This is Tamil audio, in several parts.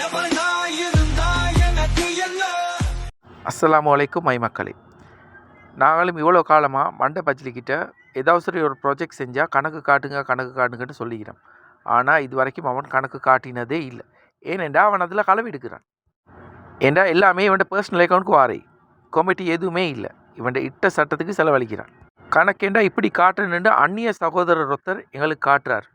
அஸ்லாம் வலைக்கும் அஸ்ஸலாமு அலைக்கும் மை மக்களே. நாங்களும் இவ்வளோ காலமாக மண்டை பஜ்லிக்கிட்ட ஏதாவது சரி ஒரு ப்ராஜெக்ட் செஞ்சால் கணக்கு காட்டுங்க கணக்கு காட்டுங்கன்னு சொல்லிக்கிறோம். ஆனால் இது வரைக்கும் அவன் கணக்கு காட்டினதே இல்லை. ஏனெண்டா அவன் அதில் களவு எடுக்கிறான் ஏண்டா எல்லாமே இவன் பர்சனல் அக்கௌண்ட்க்கு வாரை. கமிட்டி எதுவுமே இல்லை. இவன் இட்ட சட்டத்துக்கு செலவழிக்கிறான். கணக்கேண்டா இப்படி காட்டுனுண்டு அந்நிய சகோதரர் ஒருத்தர் எங்களுக்கு காட்டுறார்.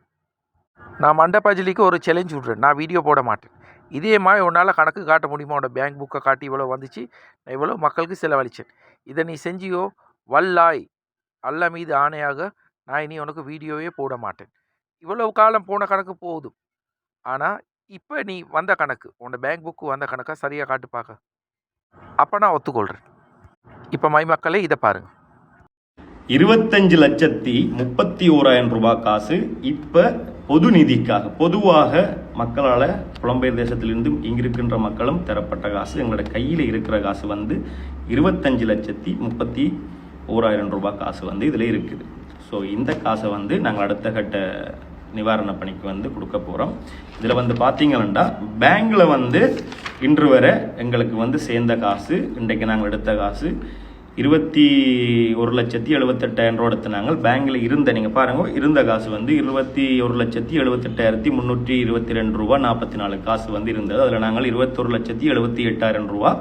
நான் மண்டை பஜ்லிக்கு ஒரு சேலஞ்ச் விட்றேன். நான் வீடியோ போட மாட்டேன். இதே மாதிரி உன்னால் கணக்கு காட்ட முடியுமா? உன்னோட பேங்க் புக்கை காட்டி இவ்வளோ வந்துச்சு. நான் இவ்வளோ மக்களுக்கு செலவழிச்சேன். இதை நீ செஞ்சியோ? வல்லாய். அல்ல மீது ஆணையாக நான் இனி உனக்கு வீடியோவே போட மாட்டேன். இவ்வளவு காலம் போன கணக்கு போதும். ஆனால் இப்போ நீ வந்த கணக்கு உன்னோட பேங்க் புக்கு வந்த கணக்கை சரியாக காட்டு பார்க்க. அப்போ நான் ஒத்துக்கொள்கிறேன் இப்போ மை மக்களே இதை பாருங்கள் இருபத்தஞ்சு லட்சத்தி முப்பத்தி ஓராயிரம் ரூபாய் காசு இப்போ பொது நிதிக்காக பொதுவாக மக்களால் புலம்பெயர் தேசத்திலிருந்து இங்கிருக்கின்ற மக்களும் தரப்பட்ட காசு எங்களோட கையில் இருக்கிற காசு வந்து இருபத்தஞ்சு லட்சத்தி முப்பத்தி ஓராயிரம் ரூபாய் காசு வந்து இதில் இருக்குது. ஸோ இந்த காசை வந்து நாங்கள் அடுத்த கட்ட நிவாரண பணிக்கு வந்து கொடுக்க போகிறோம் இதில் வந்து பார்த்தீங்கன்னா பேங்க்கில் வந்து இன்று வரை எங்களுக்கு வந்து சேர்ந்த காசு இன்றைக்கு நாங்கள் எடுத்த காசு இருபத்தி ஒரு லட்சத்தி எழுபத்தெட்டாயிரம் ரூபா எடுத்து நாங்கள் பேங்க்கில் இருந்த நீங்கள் பாருங்க இருந்த காசு வந்து இருபத்தி ஒரு லட்சத்தி எழுபத்தெட்டாயிரத்தி முந்நூற்றி இருபத்தி ரெண்டு ரூபா நாற்பத்தி நாலு காசு வந்து இருந்தது. அதில் நாங்கள் இருபத்தொரு லட்சத்தி எழுபத்தி எட்டாயிரம் ரூபா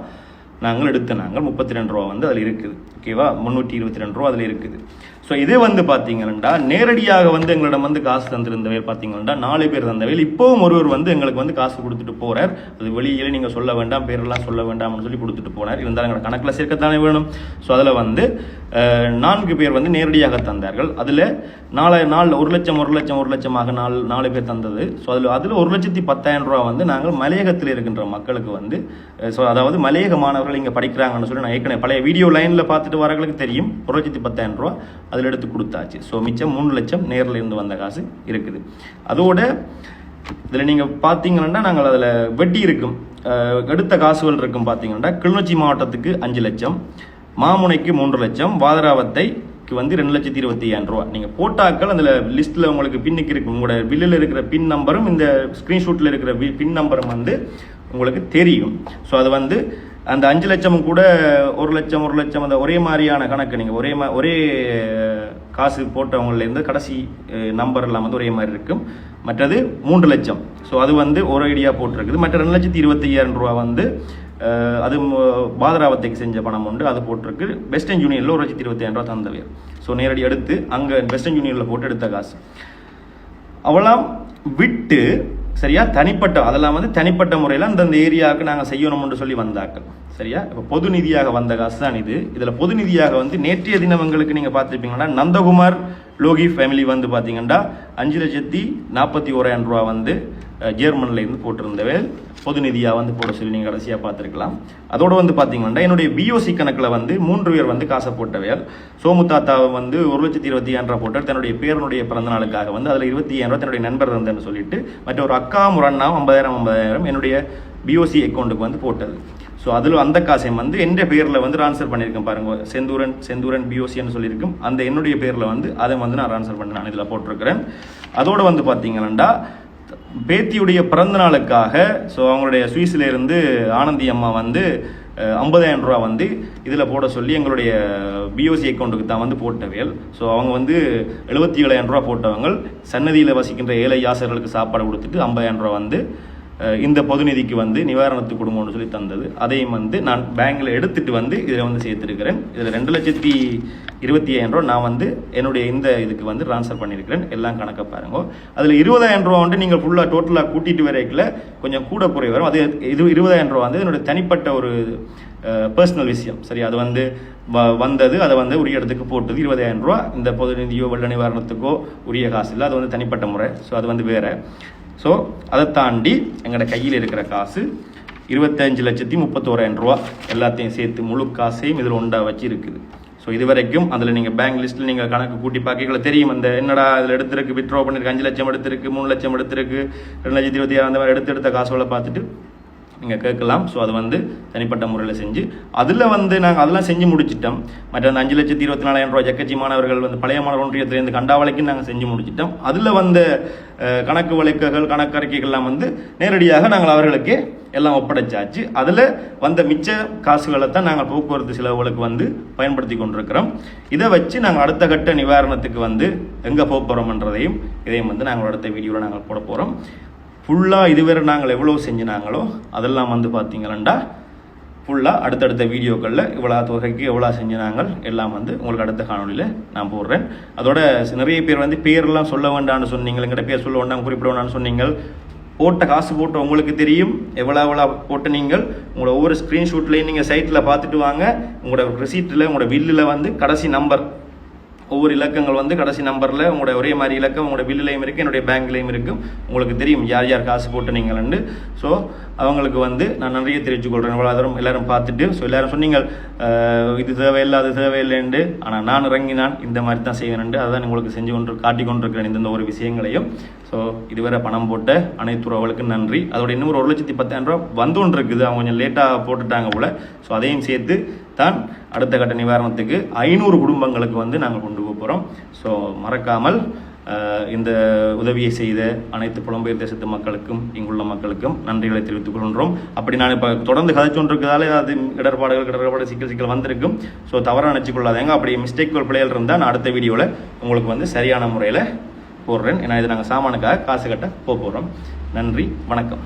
நாங்கள் எடுத்த நாங்கள் முப்பத்தி ரெண்டு ரூபா வந்து அதில் இருக்குது. ஓகேவா முந்நூற்றி இருபத்தி ரெண்டு ரூபா அதில் இருக்குது. ஸோ இதே வந்து பார்த்தீங்கன்னா நேரடியாக வந்து எங்களிடம் வந்து காசு தந்திருந்தவர் பார்த்தீங்கன்னா நாலு பேர் தந்தவையில் இப்போவும் ஒருவர் வந்து எங்களுக்கு வந்து காசு கொடுத்துட்டு போகிறார் அது வெளியில் நீங்கள் சொல்ல வேண்டாம் பேரெல்லாம் சொல்ல வேண்டாம்னு சொல்லி கொடுத்துட்டு போனார். இருந்தாலும் எங்களை கணக்கில் சேர்க்கத்தானே வேணும். ஸோ அதில் வந்து நான்கு பேர் வந்து நேரடியாக தந்தார்கள். அதில் நாலு நாள் ஒரு லட்சம் ஒரு லட்சம் ஒரு லட்சமாக நாலு நாலு பேர் தந்தது. ஸோ அதில் அதில் ஒரு லட்சத்தி பத்தாயிரம் ரூபா வந்து நாங்கள் மலையகத்தில் இருக்கின்ற மக்களுக்கு வந்து ஸோ அதாவது மலையக மாணவர்கள் இங்கே படிக்கிறாங்கன்னு சொல்லி நான் ஏற்கனவே பழைய வீடியோ லைனில் பார்த்துட்டு வரவங்களுக்கு தெரியும். ஒரு லட்சத்தி பத்தாயிரம் ரூபா அதில் எடுத்து கொடுத்தாச்சு. ஸோ மிச்சம் மூணு லட்சம் நேரில் இருந்து வந்த காசு இருக்குது. அதோட இதில் நீங்கள் பார்த்தீங்கன்னா நாங்கள் அதில் வெட்டி இருக்கும். எடுத்த காசுகள் இருக்கும் பார்த்தீங்கன்னா கிளிநொச்சி மாவட்டத்துக்கு அஞ்சு லட்சம். மாமுனைக்கு மூன்று லட்சம் வாதராவத்தை வந்து ரெண்டு லட்சத்தி இருபத்தி ஏழு ரூபா. நீங்கள் போட்டாக்கள் அதில் லிஸ்ட்டில் உங்களுக்கு பின்னுக்கு இருக்கு உங்களோட பில்லில் இருக்கிற பின் நம்பரும் இந்த ஸ்க்ரீன்ஷூட்டில் இருக்கிற பின் நம்பரும் வந்து உங்களுக்கு தெரியும். ஸோ அது வந்து அந்த அஞ்சு லட்சமும் கூட ஒரு லட்சம் ஒரு லட்சம் அந்த ஒரே மாதிரியான கணக்கு நீங்கள் ஒரே மா ஒரே காசு போட்டவங்கலேருந்து கடைசி நம்பர் எல்லாம் வந்து ஒரே மாதிரி இருக்கும். மற்றது மூன்று லட்சம். ஸோ அது வந்து ஒரு ஐடியா போட்டிருக்குது. மற்ற ரெண்டு லட்சத்தி இருபத்தி ஐயாயிரம் ரூபா வந்து அது பாதராவத்தைக்கு செஞ்ச பணம் உண்டு. அது போட்டிருக்கு. வெஸ்டர்ன் யூனியனில் ஒரு லட்சத்தி இருபத்தி ரூபா தந்தவர் ஸோ நேரடி எடுத்து அங்கே வெஸ்டர்ன் யூனியனில் போட்டு எடுத்த காசு. அவளாம் விட்டு சரியா தனிப்பட்ட அதெல்லாம் வந்து தனிப்பட்ட முறையில் அந்தந்த ஏரியாவுக்கு நாங்கள் செய்யணும்னு சொல்லி வந்தாக்கள் சரியா? இப்போ பொது நிதியாக வந்த காசு தான் இது. இதில் பொது நிதியாக வந்து நேற்றைய தினம் நீங்கள் பார்த்துருப்பீங்கன்னா நந்தகுமார் லோகி ஃபேமிலி வந்து பார்த்தீங்கன்னா அஞ்சு லட்சத்தி நாற்பத்தி ஓராயிரம் ரூபா வந்து ஜெர்மன்லேருந்து ஜெர்மன்ல பொது நிதியாக வந்து போட சொல்லி நீங்கள் கடைசியாக பார்த்துருக்கலாம். அதோடு வந்து பார்த்தீங்கன்னா என்னுடைய பிஓசி கணக்கில் வந்து மூன்று பேர் வந்து காசை போட்டவையால் சோமு தாத்தாவை வந்து ஒரு லட்சத்தி இருபத்தி ஏழு ரூபா போட்டார். தன்னுடைய பேரனுடைய பிறந்த நாளுக்காக வந்து அதில் இருபத்தி ஏழு தன்னுடைய நண்பர் இருந்தேன்னு சொல்லிட்டு மற்ற ஒரு அக்கா முரண்ணாவும் ஐம்பதாயிரம் ஐம்பதாயிரம் என்னுடைய பிஓசி அக்கௌண்ட்டுக்கு வந்து போட்டது. ஸோ அதில் அந்த காசையும் வந்து எந்த பேரில் வந்து ட்ரான்ஸ்ஃபர் பண்ணியிருக்கேன் பாருங்க. செந்தூரன் செந்தூரன் பிஓசின்னு சொல்லியிருக்கும். அந்த என்னுடைய பேரில் வந்து அதை வந்து நான் ட்ரான்ஸ்ஃபர் பண்ணி நான் இதில் போட்டிருக்கிறேன். அதோட வந்து பார்த்தீங்கன்னா பேத்தியுடைய பிறந்த நாளுக்காக ஸோ அவங்களுடைய சுவிஸ்லேருந்து ஆனந்தி அம்மா வந்து ஐம்பதாயிரம் ரூபா வந்து இதில் போட சொல்லி எங்களுடைய பிஓசி அக்கௌண்ட்டுக்கு தான் வந்து போட்டவையல் ஸோ அவங்க வந்து எழுபத்தி ஏழாயிரம் ரூபா போட்டவங்க. சன்னதியில் வசிக்கின்ற ஏழை யாசர்களுக்கு சாப்பாடு கொடுத்துட்டு 50000 ரூபா வந்து இந்த பொது நிதிக்கு வந்து நிவாரணத்துக்கு கொடுங்கன்னு சொல்லி தந்தது. அதையும் வந்து நான் பேங்க்கில் எடுத்துகிட்டு வந்து இதில் வந்து சேர்த்துருக்கிறேன். இதில் ரெண்டு லட்சத்தி இருபத்தி ஐயாயிரம் ரூபா நான் வந்து என்னுடைய இந்த இதுக்கு வந்து ட்ரான்ஸ்ஃபர் பண்ணியிருக்கிறேன். எல்லாம் கணக்கை பாருங்க. அதில் இருபதாயிரம் ரூபா வந்து நீங்கள் ஃபுல்லாக டோட்டலாக கூட்டிட்டு வரைக்கில் கொஞ்சம் கூட குறை வரும். அது இது இருபதாயிரம் ரூபா வந்து என்னுடைய தனிப்பட்ட ஒரு பர்சனல் விஷயம். சரி அது வந்து வ- வந்தது. அதை வந்து உரிய இடத்துக்கு போட்டது. இருபதாயிரம் ரூபா இந்த பொது நிதியோ வெள்ள நிவாரணத்துக்கோ உரிய காசு இல்லை. அது வந்து தனிப்பட்ட முறை. ஸோ அது வந்து வேறு. ஸோ அதை தாண்டி எங்களோட கையில் இருக்கிற காசு இருபத்தஞ்சு லட்சத்தி முப்பத்தோராயிரம் ரூபா எல்லாத்தையும் சேர்த்து முழு காசையும் இதில் ஒன்றா வச்சு இருக்குது ஸோ இது வரைக்கும் அதில் நீங்கள் பேங்க் லிஸ்ட்டில் நீங்கள் கணக்கு கூட்டி பார்க்கல தெரியும் அந்த என்னடா அதில் எடுத்திருக்கு விட்ரோ பண்ணிருக்கு அஞ்சு லட்சம் எடுத்திருக்கு மூணு லட்சம் எடுத்திருக்கு ரெண்டு லட்சத்தி இருபத்தி ஆறு அந்த மாதிரி எடுத்து எடுத்த காசுகளை பார்த்துட்டு நீங்கள் கேட்கலாம். ஸோ அது வந்து தனிப்பட்ட முறையில் செஞ்சு அதில் வந்து நாங்கள் அதெல்லாம் செஞ்சு முடிச்சிட்டோம். மற்ற அந்த அஞ்சு லட்சத்தி இருபத்தி நாலாயிரம் ரூபாய் ஜக்கச்சி மாணவர்கள் வந்து பழைய மாணவர் ஒன்றியத்திலேருந்து கண்டாவளைக்கும் நாங்கள் செஞ்சு முடிச்சிட்டோம். அதில் வந்த கணக்கு வழக்குகள் கணக்கறிக்கைகள்லாம் வந்து நேரடியாக நாங்கள் அவர்களுக்கு எல்லாம் ஒப்படைச்சாச்சு. அதில் வந்த மிச்ச காசுகளை தான் நாங்கள் போக்குவரத்து செலவுகளுக்கு வந்து பயன்படுத்தி கொண்டிருக்கிறோம். இதை வச்சு நாங்கள் அடுத்த கட்ட நிவாரணத்துக்கு வந்து எங்கே போக போகிறோம்ன்றதையும் இதையும் வந்து நாங்கள் அடுத்த வீடியோவில் நாங்கள் போட போகிறோம் ஃபுல்லாக இதுவரை நாங்கள் எவ்வளோ செஞ்சினாங்களோ அதெல்லாம் வந்து பார்த்தீங்களா ஃபுல்லாக அடுத்தடுத்த வீடியோக்களில் இவ்வளோ தொகைக்கு எவ்வளோ செஞ்சினாங்க எல்லாம் வந்து உங்களுக்கு அடுத்த காணொலியில் நான் போடுறேன். அதோட நிறைய பேர் வந்து பேரெல்லாம் சொல்ல வேண்டாம்னு சொன்னீங்க எங்கிட்ட பேர் சொல்ல வேண்டாம் குறிப்பிட வேண்டாம்னு சொன்னீங்க போட்ட காசு போட்ட உங்களுக்கு தெரியும். எவ்வளோ எவ்வளோ போட்ட நீங்கள். உங்களோட ஒவ்வொரு ஸ்க்ரீன்ஷூட்லேயும் நீங்கள் சைட்டில் பார்த்துட்டு வாங்க. உங்களோட ரிசீட்டில் உங்களோட பில்லில் வந்து கடைசி நம்பர் ஒவ்வொரு இலக்கங்கள் வந்து கடைசி நம்பரில் உங்களோட ஒரே மாதிரி இலக்கம் உங்களோட பில்லுலையும் இருக்குது என்னுடைய பேங்க்லேயும் இருக்கும் உங்களுக்கு தெரியும் யார் யார் காசு போட்டு நீங்கள்ண்டு ஸோ அவங்களுக்கு வந்து நான் நிறைய தெரிவித்துக் கொள்கிறேன் இவ்வளோ தூரம் எல்லாரும் பார்த்துட்டு ஸோ எல்லாரும் சொன்னீங்க இது தேவையில்லை அது தேவையில்லைண்டு ஆனால் நான் இறங்கினான் இந்த மாதிரி தான் செய்வேன்ண்டு அதான் உங்களுக்கு செஞ்சு கொண்டு காட்டி கொண்டிருக்கிறேன் இந்த ஒரு விஷயங்களையும். ஸோ இதுவரை பணம் போட்ட அனைத்து உறவுகளுக்கும் நன்றி. அதோட இன்னொரு ஒரு லட்சத்தி பத்தாயிரம் ரூபா வந்து கொண்டு இருக்குது அவங்க கொஞ்சம் லேட்டாக போட்டுட்டாங்க போல். ஸோ அதையும் சேர்த்து தான் அடுத்த கட்ட நிவாரணத்துக்கு ஐநூறு குடும்பங்களுக்கு வந்து நாங்கள் கொண்டு போக போகிறோம் ஸோ மறக்காமல் இந்த உதவியை செய்த அனைத்து புலம்பெயர் தேசத்து மக்களுக்கும் இங்குள்ள மக்களுக்கும் நன்றிகளை தெரிவித்துக் கொள்கின்றோம். அப்படி நான் இப்போ தொடர்ந்து கதைச்சொன்றிருக்கிறதால அது இடர்பாடுகள் இடர்பாடு சிக்கல் சிக்கல் வந்திருக்கும். ஸோ தவறாக நினச்சிக்கொள்ளாதேங்க. அப்படி மிஸ்டேக்குகள் பிள்ளைகள் இருந்தால் நான் அடுத்த வீடியோவில் உங்களுக்கு வந்து சரியான முறையில் போடுறேன். ஏன்னா இது நாங்கள் சாமானுக்காக காசு கட்ட போக போகிறோம் நன்றி வணக்கம்.